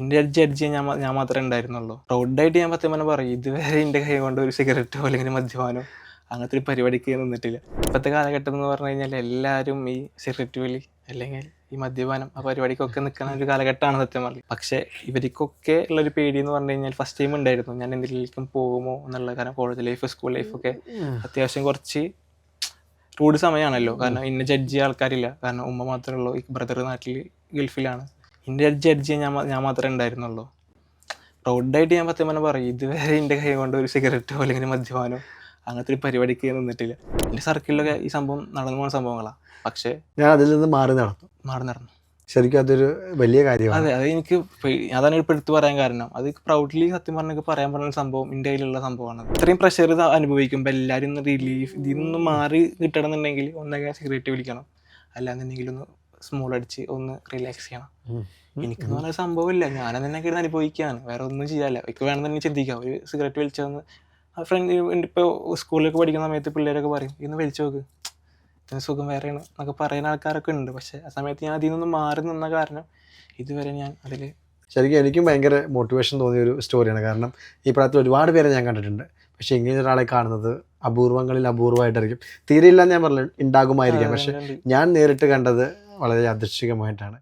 എന്റെ അടിച്ച് ഞാൻ ഞാൻ മാത്രമേ ഉണ്ടായിരുന്നുള്ളൂ. പ്രൗഡായിട്ട് ഞാൻ പറഞ്ഞാൽ പറയും ഇതുവരെ എന്റെ കൈ കൊണ്ട് ഒരു സിഗരറ്റോ അല്ലെങ്കിൽ മദ്യപാനോ അങ്ങനത്തെ ഒരു പരിപാടിക്ക് നിന്നിട്ടില്ല. ഇപ്പോഴത്തെ കാലഘട്ടം എന്ന് പറഞ്ഞു കഴിഞ്ഞാൽ എല്ലാവരും ഈ സിഗരറ്റ് വലി അല്ലെങ്കിൽ ഈ മദ്യപാനം ആ പരിപാടിക്കൊക്കെ നിൽക്കുന്ന ഒരു കാലഘട്ടമാണ് സത്യം പറഞ്ഞത് പക്ഷേ ഇവർക്കൊക്കെ ഉള്ളൊരു പേടി എന്ന് പറഞ്ഞു കഴിഞ്ഞാൽ ഫസ്റ്റ് ടൈം ഉണ്ടായിരുന്നു. ഞാൻ എന്തെങ്കിലും പോകുമോ എന്നുള്ള കാരണം കോളേജ് ലൈഫ് സ്കൂൾ ലൈഫൊക്കെ അത്യാവശ്യം കുറച്ച് റൂഡ് സമയമാണല്ലോ. കാരണം ഇന്ന ജഡ്ജ് ആൾക്കാരില്ല. കാരണം ഉമ്മ മാത്രമേ ഉള്ളൂ. ഈ ബ്രദർ നാട്ടിൽ ഗൾഫിലാണ്. എന്റെ ജഡ്ജ് ചെയ്യാൻ ഞാൻ ഞാൻ മാത്രമേ ഉണ്ടായിരുന്നുള്ളൂ. പ്രൗഡായിട്ട് ഞാൻ പത്തേ പറഞ്ഞാൽ പറയും ഇതുവരെ എന്റെ കൈ കൊണ്ട് ഒരു സിഗരറ്റോ അല്ലെങ്കിൽ മദ്യപാനോ അങ്ങനത്തെ ഒരു പരിപാടിക്ക് നിന്നിട്ടില്ല. എന്റെ സർക്കിളിലൊക്കെ ഈ സംഭവം നടന്നു പോകുന്ന സംഭവങ്ങളാണ് പക്ഷേ ഞാൻ അതിൽ നിന്ന് മാറി നടന്നു. മാറി നടന്നു. ശരിക്കും അതൊരു വലിയ കാര്യമാണ്. അതെ അത് എനിക്ക് അതാണ് ഇപ്പോൾ എടുത്ത് പറയാൻ കാരണം. അത് പ്രൗഡ്ലി സത്യം പറഞ്ഞൊക്കെ പറയാൻ പറഞ്ഞ സംഭവം എന്റെ കയ്യിലുള്ള സംഭവമാണ്. ഇത്രയും പ്രഷർ അനുഭവിക്കുമ്പോൾ എല്ലാവരും ഒന്ന് റിലീഫ് ഇതിൽ നിന്ന് മാറി കിട്ടണമെന്നുണ്ടെങ്കിൽ ഒന്നൊക്കെ സിഗരറ്റ് വലിക്കണം അല്ലാന്നുണ്ടെങ്കിൽ ഒന്ന് സ്മോൾ അടിച്ച് ഒന്ന് റിലാക്സ് ചെയ്യണം. എനിക്ക് എനിക്കെന്ന് പറഞ്ഞ സംഭവമില്ല. ഞാൻ തന്നെ കിടന്ന് അനുഭവിക്കുകയാണ്. വേറെ ഒന്നും ചെയ്യാല്ല എനിക്ക് വേണം തന്നെ ചിന്തിക്കാം. ഒരു സിഗരറ്റ് വലിച്ചതെന്ന് ഫ്രണ്ട് ഇപ്പോൾ സ്കൂളിലൊക്കെ പഠിക്കുന്ന സമയത്ത് പിള്ളേരൊക്കെ പറയും ഇന്ന് വലിച്ചു നോക്ക്. ഇതിന് സുഖം വേറെയാണ് എന്നൊക്കെ പറയുന്ന ആൾക്കാരൊക്കെ ഉണ്ട്. പക്ഷെ ആ സമയത്ത് ഞാൻ അതിൽ നിന്ന് മാറി നിന്ന കാരണം ഇതുവരെ ഞാൻ അതിൽ ശരിക്കും എനിക്കും ഭയങ്കര മോട്ടിവേഷൻ തോന്നിയ ഒരു സ്റ്റോറിയാണ് കാരണം ഈ പ്രായത്തിൽ ഒരുപാട് പേരെ ഞാൻ കണ്ടിട്ടുണ്ട്. പക്ഷേ ഇങ്ങനെ ഒരാളെ കാണുന്നത് അപൂർവങ്ങളിൽ അപൂർവമായിട്ടായിരിക്കും. തീരെ ഇല്ല ഞാൻ പറഞ്ഞു ഉണ്ടാകുമായിരിക്കാം. പക്ഷെ ഞാൻ നേരിട്ട് കണ്ടത് വളരെ യാദൃശ്ചികമായിട്ടാണ്